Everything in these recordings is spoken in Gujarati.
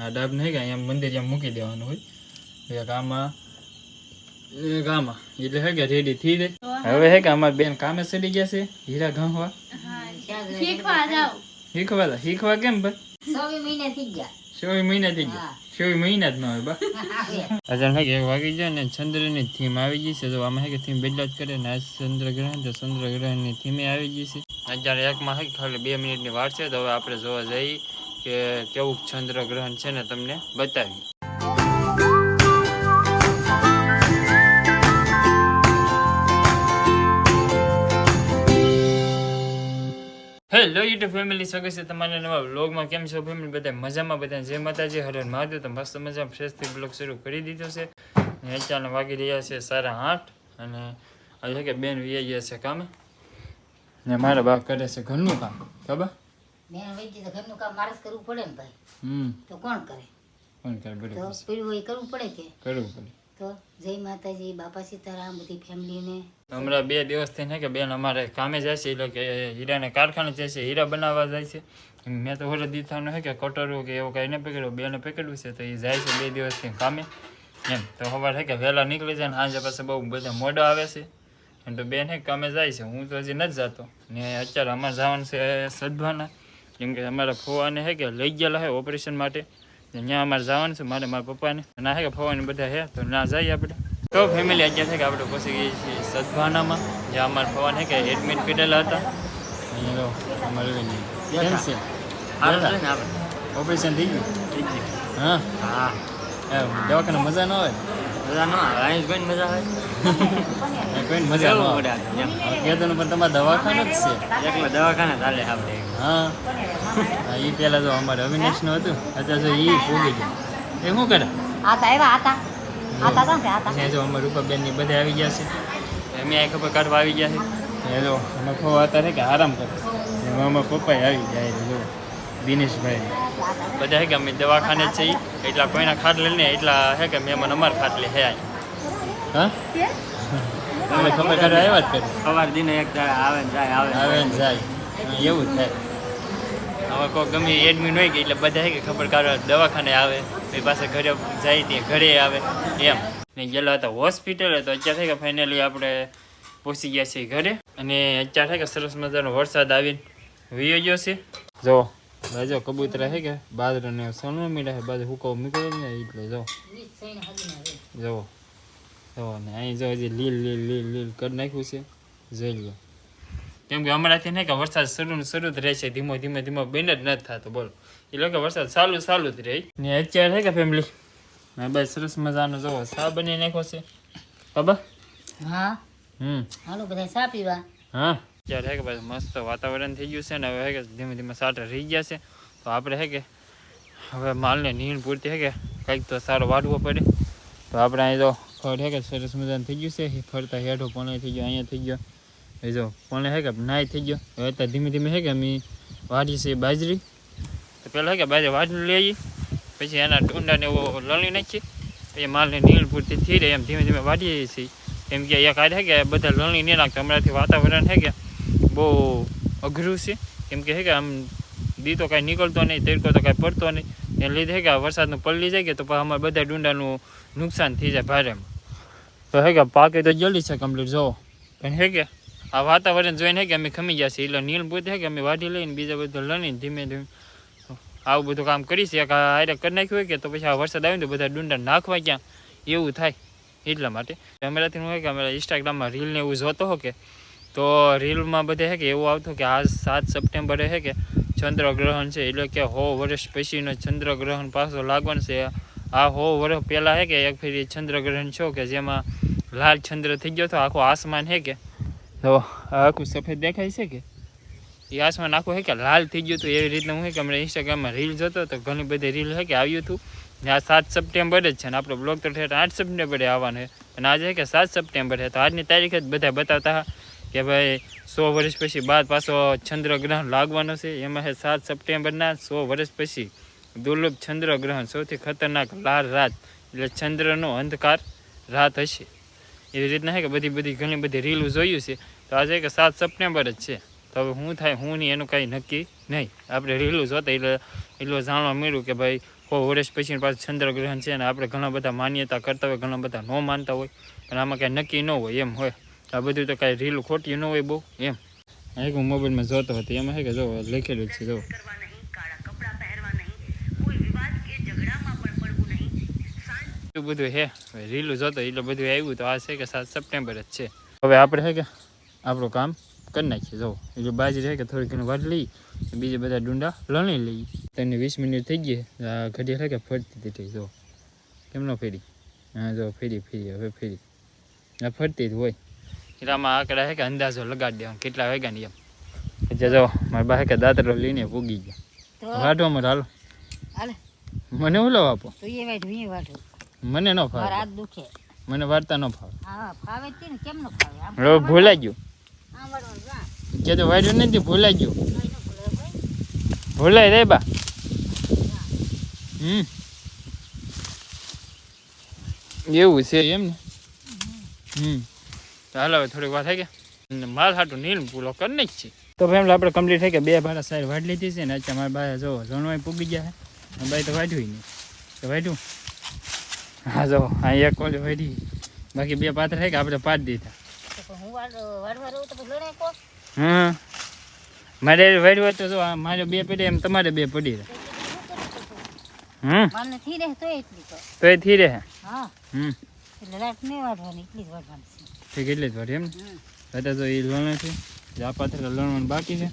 આ ડાબ નહીં કે અહીંયા મંદિર જેમ મૂકી દેવાનું હોય. એક આમાં એક આમાં એટલે હે કે રેડી થઈ જાય. હવે હે કે અમારી બેન કામે ચડી ગયા છે હીરા ઘાંહવા શીખવા તા. શીખવા કેમ ભાઈ? સોવી મહિને થઈ ગયા. મહિના થઈ ગયા. ચોવીસ મહિના જ ન હોય બા. અચાનક હે કે એક વાગી જાય ને ચંદ્રની થીમ આવી ગઈ છે. તો આમાં હે કે થીમ બદલા જ કરે ને આજ ચંદ્રગ્રહણ તો ચંદ્રગ્રહણની થીમે આવી ગઈ છે. અત્યારે એકમાં હે ખાલી બે મિનિટની વાર છે તો હવે આપણે જોવા જઈએ. કે કેવું ચંદ્રગ્રહણ છે ને તમને બતાવી. હેલો યુટ્યુબ ફેમિલી સ્વાગત છે તમારા નવા વ્લોગમાં કેમ છો ફેમિલી બધા મજામાં? બધા જય માતાજી. હરે મહાદેવ. તો મસ્ત મજા ફ્રેશથી બ્લોગ શરૂ કરી દીધો છે. ને અત્યારના વાગી રહ્યા છે સાડા આઠ. અને આજે કે બેન વી ગયા છે કામે. ને મારા બા કરે છે ઘરનું કામ. ખબર? મેં વૈદ્ય તો ઘરનું કામ મારે જ કરવું પડે ને ભાઈ. હમ. તો કોણ કરે? કોણ કરે? તો બરોબર છે હોય એ કરવું પડે કે? કરવું પડે. તો જય માતાજી બાપા સીતારામ બધી ફેમિલીને. હમણાં બે દિવસથી થઈને કે બેન અમારે કામે જાય છે એટલે કે હીરાને કારખાને જાય છે હીરા બનાવવા જાય છે. મેં તો ઓલે દીથાનું હે કે કટરું કે એવું કાંઈ ન પકડ્યું બેને પકડ્યું છે તો એ જાય છે બે દિવસથી કામે. એમ તો સવાર હે કે વહેલા નીકળી જાય ને સાંજે પાસે બહુ બધા મોડા આવે છે. એમ તો બેન હે કામે જાય છે હું તો હજી નથી જતો. ને અત્યારે અમારે જવાનું છે સદભાના. કેમ કે અમારા ફોવાને હે કે લઈ ગયેલા હે ઓપરેશન માટે. ને ત્યાં અમારે જવાનું છે મારે મારા પપ્પાને. ના હે કે ફોવાને બધા હે તો ના જઈએ આપણે. તો ફેમિલી અત્યારે છે કે આપણે પહોંચી ગઈ છીએ સદભાનામાં જ્યાં અમારા ફોવાન હે કે એડમિટ કરેલા હતા. અહીંયા જો અમારે કેમ છે? ઓપરેશન થઈ ગયું? હા? હા. એમ, દવાખાને મજા ન આવે? મજા ન આવે. અહીં જ કોઈને મજા આવે? કોઈને મજા ન આવે. એમ. કેતન પણ તમારા દવાખાનું જ છે. એકલા દવાખાને ચાલે આપણે હા. એ પેલા જો અમારે અવિનાશનું હતું. અત્યારે જો એ ભોગી ગયા એ શું કરે? આતા આવ્યા આતા. આતા છે જો અમારા બધા આવી ગયા છે. અમે આ ખબર કાઢવા આવી ગયા છે. એ જો અત્યારે કે આરામ કરે. મામા પપ્પા આવી જાય જો. દિનેશભાઈ. બધા હે કે અમે દવાખાને જ છીએ. એટલા કોઈના ખાટલે ને એટલા હે કે મહેમાન અમારા ખાટલે હે આય. હા? અમે ખબર કાઢવા આવ્યા જ કરી. સવાર દિને એક આવે ને જાય આવે આવે ને જાય. એવું જ થાય. હવે કોઈ ગમે એડમિટ હોય કે એટલે બધા હે કે ખબર કાઢવા દવાખાને આવે એ પાસે ઘરે જાય ત્યાં ઘરે આવે એમ. ને ગયેલા હતા હોસ્પિટલે તો અત્યારે થાય કે ફાઇનલી આપણે પહોંચી ગયા છીએ ઘરે. અને અત્યારે થાય કે સરસ મજાનો વરસાદ આવીને વીયો ગયો છે. જો ભાઈ કબૂતર છે કે? બાજરાને સોનું મીડા હે બાજુ હુકો મૂકેલો ને એટલે જો. જો. જો ને અહીં જો હજી લીલ લીલ લીલ લીલ કરી નાખ્યું છે. જોઈ લો કેમ કે હમણાંથી ને કે વરસાદ શરૂ શરૂ જ રહે છે. ધીમો ધીમે ધીમો બેન જ નથી થતો બોલો. એ લોકો વરસાદ ચાલુ ચાલુ જ રહે. ને અત્યારે છે કે ફેમિલી મેં બસ સરસ મજાનો જોવો સા બની નાખ્યો છે. બાબા? હા. હમ. હાલો બધા ચા પીવા. હા. અત્યારે હે કે બસ મસ્ત વાતાવરણ થઈ ગયું છે ને હવે હે કે ધીમે ધીમે સાટા રહી ગયા છે. તો આપણે હે કે હવે માલને નીણ પૂરતી હે કે કંઈક તો સારો વાઢવો પડે. તો આપણે અહીં જો ફળ હે કે સરસ મજાનું થઈ ગયું છે? ફરતા હેઠો પણ થઈ ગયો, અહીંયા થઈ ગયો. એ જો, પણ હે કે નાય થઈ ગયો. હવે તો ધીમે ધીમે હે કે અમે વાઢી છીએ બાજરી. તો પહેલાં હે કે બાજરી વાઢી લઈએ પછી એના ટુંડાને એવો લણી નાખીએ. પછી માલને નીળ પૂરતી થઈ રહે એમ ધીમે ધીમે વાઢીએ છીએ. કેમ કે એક આ હે બધા લણી નહીં નાખતા હમણાંથી વાતાવરણ હે કે બહુ અઘરું છે. કેમ કે હે કે આમ દીતો કાંઈ નીકળતો નહીં, તડકો તો કાંઈ પડતો નહીં. એને લીધે કે વરસાદનું પલળી જાય કે તો અમારે બધા ડુંડાનું નુકસાન થઈ જાય ભારેમાં. તો હે કે પાકે તો જલ્દી છે કમ્પ્લીટ જો પણ હે કે આ વાતાવરણ જોઈને હે કે અમે ખમી ગયા છીએ. એટલે નીલ પોતે હે કે અમે વાઢી લઈને બીજા બધું લણીને ધીમે ધીમે આવું બધું કામ કરી છે. આરે કરી નાખ્યું હોય કે તો પછી આ વરસાદ આવે ને તો બધા ડુંડા નાખવા ક્યાં? એવું થાય એટલા માટે. કેમેરાથી હે કે અમારા ઇન્સ્ટાગ્રામમાં રીલને એવું જોતો હો કે તો રીલમાં બધે હે કે એવું આવતું કે આ સાત સપ્ટેમ્બરે હે કે ચંદ્રગ્રહણ છે, એટલે કે હો વર્ષ પછીનો ચંદ્રગ્રહણ પાછો લાગવાનું છે. આ હો વર્ષ પહેલાં હે કે એક ફેરી ચંદ્રગ્રહણ છો કે જેમાં લાલ ચંદ્ર થઈ ગયો હતો આખું આસમાન હે કે? તો આ આખું સફેદ દેખાય છે કે? એ આસમાન આખું હે કે લાલ થઈ ગયું હતું એવી રીતના હું હે કે હમણાં ઇન્સ્ટાગ્રામમાં રીલ જોતો તો ઘણી બધી રીલ હે કે આવ્યું હતું. ને આ સાત સપ્ટેમ્બર જ છે ને આપણો બ્લોગ તો ઠેઠ આઠ સપ્ટેમ્બરે આવવાનો છે અને આજે હે કે સાત સપ્ટેમ્બર છે તો આજની તારીખ જ બધા બતાવતા હતા કે ભાઈ, સો વર્ષ પછી બાદ પાછો ચંદ્રગ્રહણ લાગવાનો છે. એમાં સાત સપ્ટેમ્બરના, સો વર્ષ પછી દુર્લભ ચંદ્રગ્રહણ, સૌથી ખતરનાક લાલ રાત, એટલે ચંદ્રનો અંધકાર રાત હશે. એવી રીતના છે કે બધી બધી ઘણી બધી રીલું જોયું છે. તો આજે કે સાત સપ્ટેમ્બર જ છે. તો હવે શું થાય, હું નહીં, એનું કાંઈ નક્કી નહીં. આપણે રીલું જોતા એટલે, એટલું જાણવા મળ્યું કે ભાઈ, સો વર્ષ પછી પાછું ચંદ્રગ્રહણ છે અને આપણે ઘણા બધા માન્યતા કરતા હોય, ઘણા બધા ન માનતા હોય. પણ આમાં કાંઈ નક્કી ન હોય, એમ હોય. આ બધું તો કાંઈ રીલ ખોટી ન હોય બહુ, એમ. એક હું મોબાઈલમાં જોતો હતો, એમાં છે કે જો, લખેલું છે, જો. બધું હે રીલું જોતો એટલે બધું આવ્યું તો આ છે કે સાત સપ્ટેમ્બર જ છે. હવે આપણે છે કે, આપણું કામ કરી નાખીએ, જો. એટલે બાજરી છે કે થોડી વાટ લઈ બીજા બધા ડુંડા લણી લઈ. તને વીસ મિનિટ થઈ ગઈ ઘડિયાળ ઘડિયા છે કે ફરતી દીધી જો. કેમ ન ફેરી? હા, જો, ફેરી ફેરી, હવે ફેરી. આ ફરતી જ હોય. હીરામાં આંકડા છે કે અંદાજો લગાડી દેવાનો કેટલા વાગ્યા ની એમ. એટલે જો મારી પાસે કે દાતરો લઈને પૂગી ગયા. વાટો મને હાલો. મને ઓલો આપો? મને ન મારા ફાવે હાથ દુખે. મને વાર્તા ન ફાવે. ભૂલાઈ ગયું. કે તો વાડ્યું નથી ભૂલાઈ ગયું. ભૂલાઈ રે બા. હમ. એવું છે એમ ને. હમ. હાલો હવે થોડીક વાર થઈ ગયા માલ હાટું નીલ પૂલો કરી નાખી તો ફેમિલી આપણે કમ્પ્લીટ થઈ ગયા. બે ભાડા સાઈડ વાટ લીધી છે ને અત્યારે મારા બાય જો જણવાય પૂગી ગયા છે. બાય તો વાઢ્યું નહીં. તો વાઢ્યું? હા જો હા એક કોલે વાઢી. બાકી બે પાત્ર થઈ ગયા આપણે પાડી દીધા. હું વાડ વાડવા તો કો મારે જો મારે બે પડી એમ તમારે બે પડી રહે. હમ. તો. એ થી રહે. હા. હમ. એટલે રાત નહીં વાઢવાની એટલી જ વાડવાની છે. ઠીક એટલે જ વાઢી એમ? અત્યારે તો એ લણેથી જે પાથર લણવાનું બાકી છે.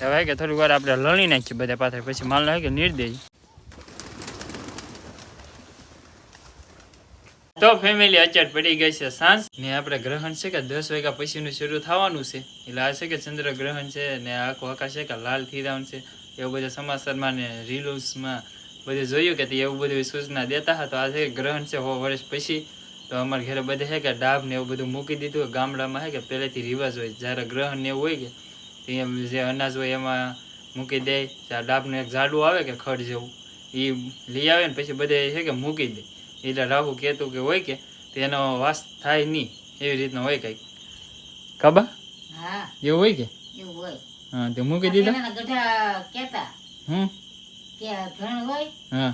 હવે કે થોડીક વાર આપણે લણી નાખીએ બધા પાથર, પછી માલ નાખી નીર તો ફેમિલી અત્યારે પડી ગઈ છે સાંજ. ને આપણે ગ્રહણ છે કે દસ વાગ્યા પછીનું શરૂ થવાનું છે. એટલે આ છે કે ચંદ્ર ગ્રહણ છે ને આખો આકાશ છે કે લાલ થઈ જવાનું છે. એવું બધા સમાચારમાં ને રીલ્સમાં બધું જોયું કે તે એવું બધું સૂચના દેતા હતા. આ છે ગ્રહણ છે હો વર્ષ પછી. તો અમારા ઘરે બધે છે કે ડાબ ને એવું બધું મૂકી દીધું. ગામડામાં છે કે પહેલેથી રિવાજ હોય. જ્યારે ગ્રહણ ને એવું હોય કે તો જે અનાજ હોય એમાં મૂકી દે ત્યાં ડાબનું એક ઝાડું આવે કે ખડ જેવું એ લઈ આવે ને પછી બધે છે કે મૂકી દે. એટલે રાહુ કહેતું કે હોય કે તો એનો વાસ થાય નહીં એવી રીતના હોય કંઈક. હા. એવું હોય કે? હા તે મૂકી દીધા? હમ? કે ઘણ હોય હા.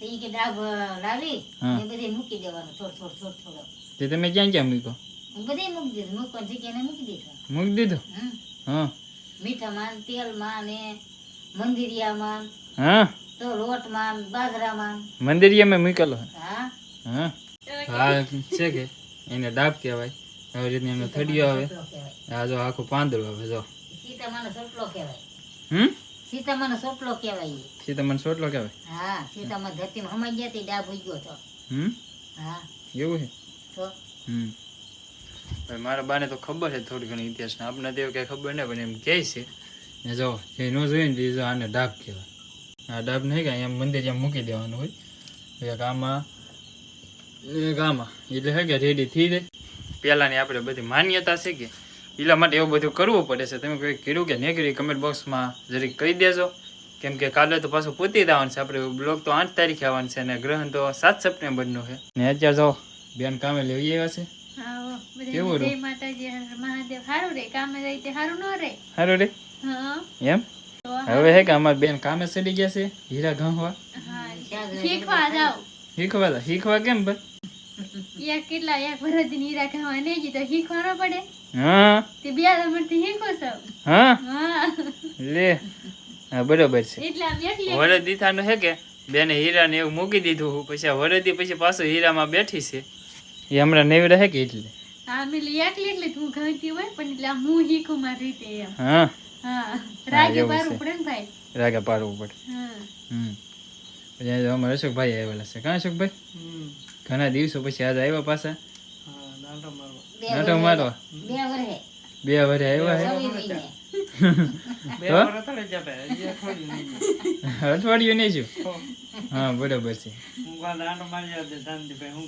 તો કે ડાબ લાવી હા. બધે મૂકી દેવાનું થોડું થોડું થોડું થોડું. તે તમે ક્યાં ક્યાં મૂકો બધે મૂકી દીધું મૂકવાની જગ્યાને મૂકી દીધું? મૂકી દીધું? હા. મીઠામાં તેલમાં ને મંદિરિયામાં ને હા. તો લોટમાં ને બાજરામાં ને. મંદિરિયામાં મૂકેલો હા. હા. હા છે કે એને ડાબ કહેવાય. આવી રીતની એનો થડિયો આવે. આ જો આખું પાંદડું આવે જો. સીતામાનો સોટલો કહેવાય. હમ? સીતામાનો સોટલો કહેવાય ઈ. સોટલો કહેવાય? હા સીતામાં ધરતીમાં હમાઈ ગયા તી ડાબ ઉઈ ગયો તો. હમ? હા. એવું છે? તો? હમ. ભાઈ મારા બાને તો ખબર છે થોડી ઘણી ઇતિહાસને. આપણે તેવું કઈ ખબર નહીં પણ એમ કહે છે. ને જો જે ન જોઈએ ને જો આને ડાબ કહેવાય. આ ડાબ નહીં કે એમ મંદિર એમ મૂકી દેવાનું હોય. એક આમાં એક આમાં. એટલે હે કે રેડી થઈ જાય. પહેલાંની આપણે બધી માન્યતા છે કે એટલા માટે એવું બધું કરવું પડે છે. તમે કોઈ કર્યું કે નહીં કર્યું કમેન્ટ બોક્સમાં જરીક કહી દેજો. કેમ કે કાલે તો પાછું પૂતી જવાનું છે. આપણે બ્લોગ તો આઠ તારીખે આવવાનું છે અને ગ્રહણ તો સાત સપ્ટેમ્બરનું છે. ને અત્યારે જો બેન કામે લેવી આવ્યા છે. હા કેવું બધાને માતાજી હર હર મહાદેવ. સારું રે કામે જાય તે સારું ન રે. સારું રે? એમ? હવે હે કે અમારા બેન કામે ચડી ગયા છે હીરા ઘાંહવા શીખવા જાવ શીખવા શીખવા કેમ ભાઈ? કેટલા યા ભરત નીરા ખાવા નહીં જી તો શીખવાનો પડે. હા? તે હા? હા. લે. હા બરોબર છે. એટલે હે કે? બેને હીરાને એવું મૂકી દીધું પછી આ વરદી પછી પાછો હીરામાં બેઠી છે. એ હમણાં નેવી રહે કે એટલે? હા મેલી એકલી એટલે તું ગણતી હોય પણ એટલે હું શીખું મારી રીતે એમ. હા? હા. રાગે એવું પારવું પડે ને ભાઈ? રાગા પાડવું પડે. હા. હમ. પછી અમારા અશોકભાઈ આવેલા છે. કાં અશોકભાઈ? ઘણા દિવસો પછી આજે આવ્યા પાછા. નાટો મારવા. બે વર્ષે બે વરે આવ્યા અઠવાડિયું નહીં છું હા. બરોબર છે.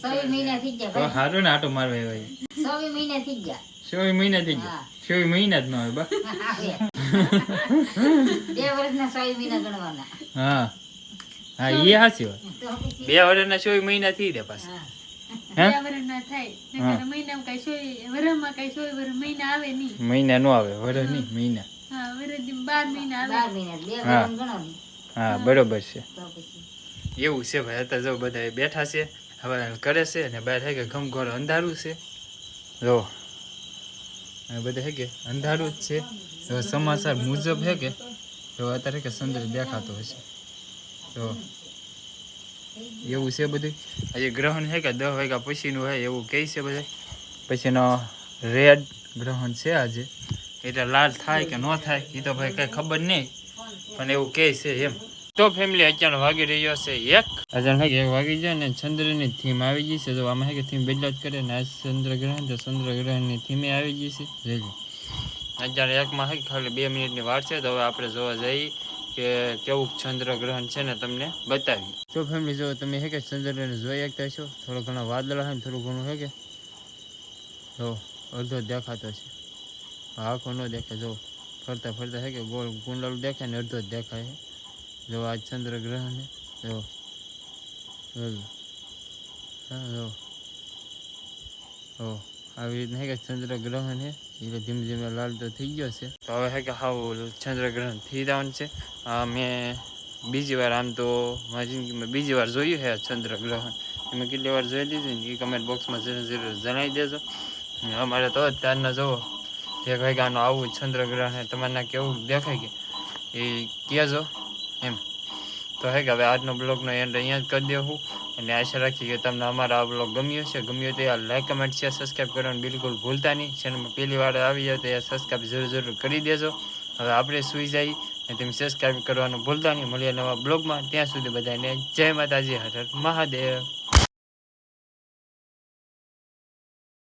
છવ્વી મહિના થઈ ગયા તો ભાઈ. સારું ને આટો મારવા આવ્યા મહિના થઈ ગયા. ચોવીસ મહિના થઈ ગયા? ચોવીસ મહિના જ ન હોય બા. બે વર્ષના છવ્વી મહિના ગણવાના. હા. હા એ વાત. બે વર્ષના ચોવીસ મહિના થઈ ગયા પાછા. મહિના આવે નહીં. મહિના નો આવે વર્ષ નહીં મહિના. હા બરોબર છે. એવું છે ભાઈ અત્યારે જો બધા બેઠા છે હવે કરે છે અને બહાર હે કે ઘમઘોર અંધારું છે. જો બધા હે કે અંધારું જ છે. હવે સમાચાર મુજબ હે કે તો અત્યારે કે ચંદ્ર દેખાતો હશે. તો એવું છે બધું આજે ગ્રહણ છે કે દસ વાગ્યા પછીનું હોય એવું કહે છે બધા? પછીનો રેડ ગ્રહણ છે આજે. એટલે લાલ થાય કે ન થાય એ તો ભાઈ કંઈ ખબર નહીં પણ એવું કહે છે એમ. તો ફેમિલી અત્યારે વાગી રહ્યો છે એક. અત્યારે એક વાગી જાય ને ચંદ્રની થીમ આવી ગઈ છે. તો આમાં કે થીમ જ કરે ને આ ચંદ્રગ્રહણ તો ચંદ્રગ્રહણની થીમે આવી ગઈ છે. જોઈ અત્યારે એકમાં ખાલી બે મિનિટની વાર છે તો હવે આપણે જોવા જઈએ. કે કેવું ચંદ્ર ગ્રહણ છે ને તમને બતાવી. તો ફેમિલી જો તમે હે કે ચંદ્રને જોઈ શકતા છો? થોડો ઘણો વાદળ હોય ને થોડું ઘણું હે કે? જો, અડધો દેખાતો છે. આખો ન દેખાય, જો ફરતા ફરતા હે કે ગોળ કુંડળ દેખાય ને અડધો જ દેખાય છે જો આ ચંદ્ર ગ્રહણ છે જો હા, જો. આવી રીતના હે કે ચંદ્ર ગ્રહણ છે એટલે ધીમે ધીમે લાલ તો થઈ ગયો છે. તો હવે હે કે હાવ ચંદ્રગ્રહણ થઈ જવાનું છે. મેં બીજી વાર આમ તો મારી જિંદગીમાં બીજી વાર જોયું છે આ ચંદ્રગ્રહણ. તમે કેટલી વાર જોઈ લીધું ને એ કમેન્ટ બોક્સમાં જરૂર જરૂર જણાવી દેજો. અમારે તો અત્યારના જુઓ એક વાગ્યાનું આવું ચંદ્ર ગ્રહણ છે, તમારે કેવું દેખાય કે? એ કહેજો એમ. તો હે કે હવે આજનો બ્લોગનો એન્ડ અહીંયા જ કરી દેવું અને આશા રાખી કે તમને અમારો આ બ્લોગ ગમ્યો છે ગમ્યો તો યાર લાઈક કમેન્ટ શેર સબસ્ક્રાઈબ કરવાનું બિલકુલ ભૂલતા નહીં. ચેનલમાં પહેલી વાર આવી જાય તો યાર સબસ્ક્રાઈબ જરૂર જરૂર કરી દેજો. હવે આપણે સુઈ જઈએ અને તમે સબસ્ક્રાઈબ કરવાનું ભૂલતા નહીં. મળીએ નવા બ્લોગમાં. ત્યાં સુધી બધાને જય માતાજી. હર મહાદેવ.